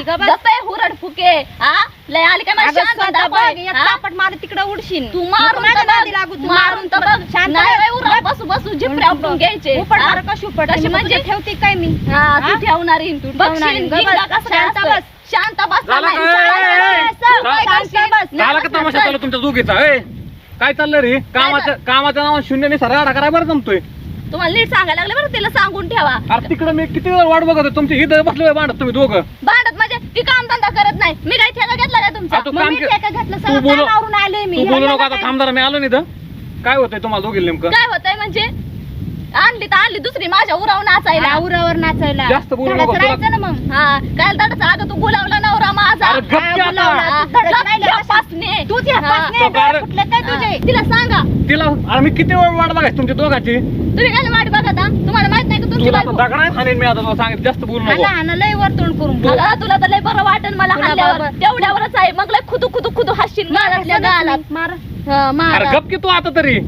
गप्प आहे, हुरड फुके हा लय आली काय शांतता स्वतः बाई, बघ, एक हा? चापट मार तिकडे उडशील तू मारून तर बघ, लागू, तू मारून तर बघ शांत नाही. बाई, उरा बसू बसू जिपरे आपटून घ्यायचे उपट हा? मार कशी उपट कशी म्हणजे म्हणजे ठेवते काय मी हा, हा? तू ठेवणारी तू ठेवणारी. जिंकला बस, कसं शांत असतं. बस. शांत बस झालं नाही, काय? शांत ए, ए, बस. ए, काय शांत करशील? बस. नाही झाला का तमाशा चल. तुमच्या दोघीचा ए काय चाललं रे कामाच्या कामाच्या नावात शून्य नाही सराडा कराय बरं जमतोय तुम्हाला नीट सांगायला लागले बरं तिला सांगून ठेवा अरे तिकडे मी किती वेळ वाट बघत होतो तुमची इथं बसलोय भांडत तुम्ही दोघं भांडत म्हणजे ती काम धंदा करत नाही. मी काही ठेका घेतला काय तुमचा आ, तू मग काम मी के- ठेका घेतलं तू सगळं बोलू- कामावरून आलोय मी. तू बोलू नको आता काय- थांबदार मी आलो नाही काय होतंय तुम्हाला दोघी नेमकं? काय होतंय म्हणजे? आणली तर आणली दुसरी माझ्या उरावर नाचायला. उरावर नाचायला. जास्त बोलू धडाचं नको, तुला- राहायचं ना मग. हा काय दादाचा अगं तू बोलावला नवरा माझा. अरे गप हा, की आता. बोलावला. तू धडक गप राहिलं घ्या कशा- पासने. तूच या हा. पासने तो डोळे बार- फुटले काय तुझे. हा. तिला सांगा. तिला अरे मी किती वेळ वाट बघायची तुमच्या दोघांची? तुम्ही काय वाट बघा आता तुम्हाला माहीत नाही का तुला बायको दगड नाही खाणीन मी आता तुला सांगितलं जास्त बोलू नको हाना हाना लय वर तोंड करून बोल. अगं, तुला तर लय बरं वाटेल मला तुला हल्ल्यावर. तेवढ्यावरच आहे मग लय खुदू खुदू खुदू हसशील मारातल्या गालात मार हा, मारा. अरे गप की तू आता तरी